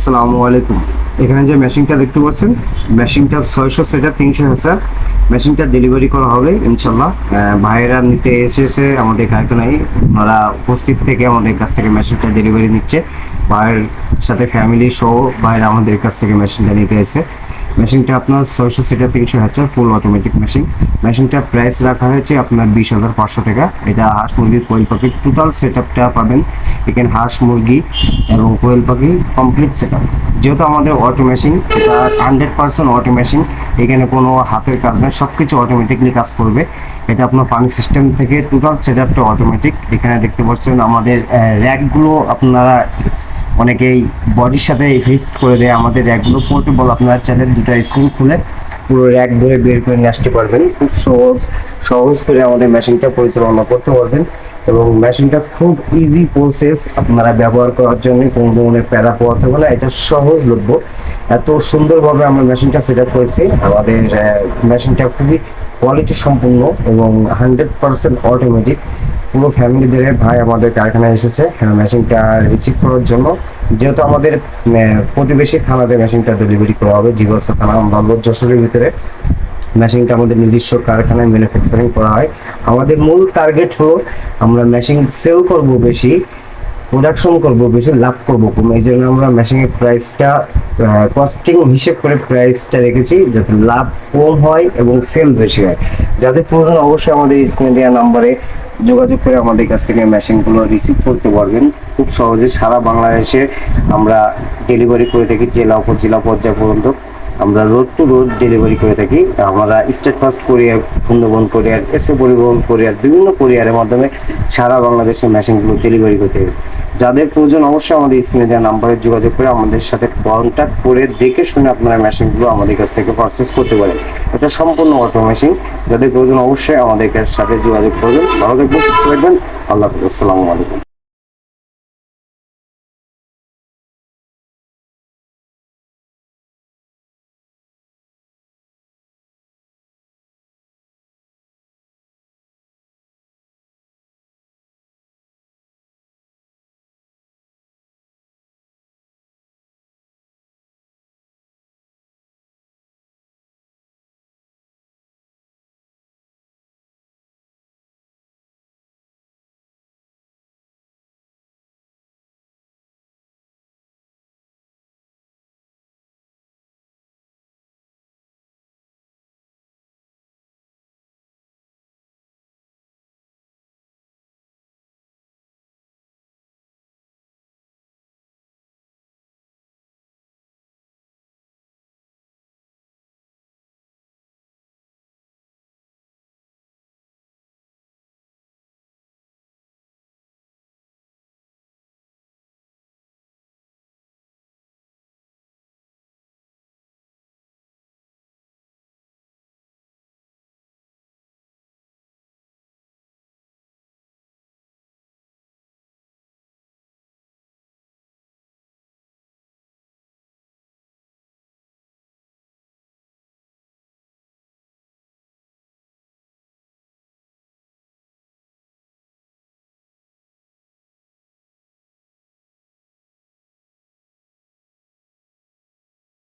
আসসালামু আলাইকুম। এখানে যে মেশিনটা দেখতে পাচ্ছেন, মেশিনটা ছয়শো সেটা তিনশো হাজার মেশিনটা ডেলিভারি করা হবে, ইনশাল্লাহ। ভাইয়েরা নিতে এসেছে, আমাদের কারখানায়। ওনারা উপস্থিত থেকে আমাদের কাছ থেকে মেশিনটা ডেলিভারি নিচ্ছে। ভাইয়ের সাথে ফ্যামিলি সহ ভাইয়েরা আমাদের কাছ থেকে মেশিনটা নিতে এসে মেশিনটা আপনার ছয়শো সেটা তিনশো হাজার ফুল অটোমেটিক মেশিন মেশিনটা প্রাইস রাখা হয়েছে আপনার বিশ হাজার পাঁচশো টাকা। এটা হাঁস মুরগির কোয়েল পাখির টোটাল সেট আপটা পাবেন এখানে হাঁস মুরগি এবং কোয়েল পাখি কমপ্লিট সেট আপ যেহেতু আমাদের অটো মেশিন এটা হান্ড্রেড পার্সেন্ট অটো মেশিন এখানে কোনো হাতের কাজ নেই সব কিছু অটোমেটিকলি কাজ করবে। এটা আপনার পানি সিস্টেম থেকে টোটাল সেট আপটা অটোমেটিক এখানে দেখতে পাচ্ছেন আমাদের র্যাকগুলো আপনারা অনেকেই বডির সাথে ফিক্সড করে দেয়। আমাদের র্যাকগুলো পোর্টেবল আপনারা চাইলে দুটো স্ক্রু খুলে পুরো র্যাক ধরে বের করে নিয়ে আসতে পারবেন। খুব সহজ সহজ করে আমাদের মেশিনটা পরিচালনা করতে পারবেন এবং মেশিনটা খুব ইজি প্রসেস আপনারা ব্যবহার করার জন্য কোনো ধরনের প্যারা পোয়াতে হবে না এটা সহজলভ্য এত সুন্দরভাবে আমরা মেশিনটা সেট আপ করেছি। আমাদের মেশিনটা খুবই কোয়ালিটি সম্পূর্ণ এবং হান্ড্রেড পার্সেন্ট অটোমেটিক পুরো ফ্যামিলি ধরে ভাই আমাদের কারখানায় এসেছে। হ্যাঁ, মেশিনটা রিসিভ করার জন্য যেহেতু আমাদের প্রতিবেশী থানাতে মেশিনটা ডেলিভারি করা হবে জিগসা থানা আমরা যশোরের ভিতরে মেশিনটা আমাদের নিজস্ব কারখানায় ম্যানুফ্যাকচারিং করা হয়। আমাদের মূল টার্গেট হলো আমরা মেশিন সেল করব বেশি প্রোডাকশন করব বেশি, লাভ করব কম। এই জন্য আমরা মেশিনের প্রাইসটা কস্টিং হিসেব করে প্রাইসটা রেখেছি যাতে লাভ কম হয় এবং সেল বেশি হয়। যাদের প্রয়োজন অবশ্যই আমাদের স্ক্রিনে দেওয়া নাম্বারে যোগাযোগ করে আমাদের কাছ থেকে মেশিনগুলো রিসিভ করতে পারবেন। খুব সহজে সারা বাংলাদেশে আমরা ডেলিভারি করে থাকি, জেলা উপজেলা পর্যায় পর্যন্ত। আমরা রোড টু রোড ডেলিভারি করে থাকি। আমরা স্টেট ফাস্ট কোরিয়ার, সুন্দরবন কোরিয়ার এসে পরিবহন কোরিয়ার, বিভিন্ন কোরিয়ারের মাধ্যমে সারা বাংলাদেশে মেশিনগুলো ডেলিভারি করতে থাকি যাদের প্রয়োজন অবশ্যই আমাদের স্ক্রিনে দেওয়া নাম্বারে যোগাযোগ করে আমাদের সাথে কন্ট্যাক্ট করে দেখে শুনে আপনারা মেশিনগুলো আমাদের কাছ থেকে পারচেস করতে পারেন। এটা সম্পূর্ণ অটো মেশিন যাদের প্রয়োজন অবশ্যই আমাদের সাথে যোগাযোগ করবেন। ভালো থাকবেন, সুস্থ থাকবেন। আল্লাহ হাফিজ। আসসালামু আলাইকুম।